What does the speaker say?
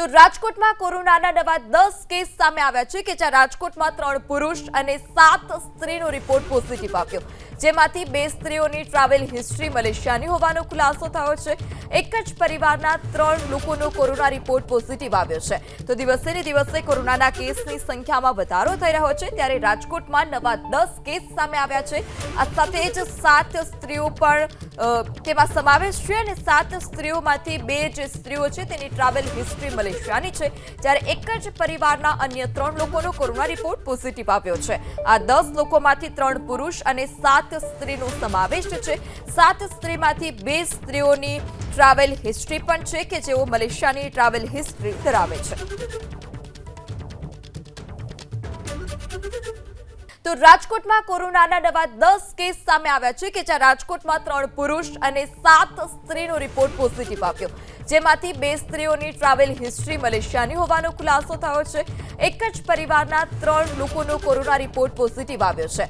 તો રાજકોટમાં કોરોનાના નવા દસ કેસ સામે આવ્યા છે કે જ્યાં રાજકોટમાં ત્રણ પુરુષ અને સાત સ્ત્રીનો રિપોર્ટ પોઝિટિવ આવ્યો. જેમાંથી બે સ્ત્રીઓની ટ્રાવેલ હિસ્ટ્રી મલેશિયાની હોવાનો ખુલાસો થયો છે. એક જ પરિવારના ત્રણ લોકોનો કોરોના રિપોર્ટ પોઝિટિવ આવ્યો છે. તો દિવસે ને દિવસે કોરોનાના કેસની સંખ્યામાં વધારો થઈ રહ્યો છે. ત્યારે રાજકોટમાં નવા દસ કેસ સામે આવ્યા છે. આ સાથે જ સાત સ્ત્રીઓ પણ તેમાં સમાવેશ છે અને સાત સ્ત્રીઓમાંથી બે જે સ્ત્રીઓ છે તેની ટ્રાવેલ હિસ્ટ્રી મલેશિયાની છે. જ્યારે એક જ પરિવારના અન્ય ત્રણ લોકોનો કોરોના રિપોર્ટ પોઝિટિવ આવ્યો છે. આ દસ લોકોમાંથી ત્રણ પુરુષ અને સાત સ્ત્રીનો સમાવેશ છે. સાત સ્ત્રીમાંથી બે સ્ત્રીઓની ટ્રાવેલ હિસ્ટ્રી પણ છે કે જેઓ મલેશિયાની ટ્રાવેલ હિસ્ટ્રી ધરાવે છે. તો રાજકોટમાં કોરોનાના નવા દસ કેસ સામે આવ્યા છે કે જ્યાં રાજકોટમાં ત્રણ પુરુષ અને સાત સ્ત્રીનો રિપોર્ટ પોઝિટિવ આવ્યો. જેમાંથી બે સ્ત્રીઓની ટ્રાવેલ હિસ્ટ્રી મલેશિયાની હોવાનો ખુલાસો થયો છે. એક જ પરિવારના ત્રણ લોકોનો કોરોના રિપોર્ટ પોઝિટિવ આવ્યો છે.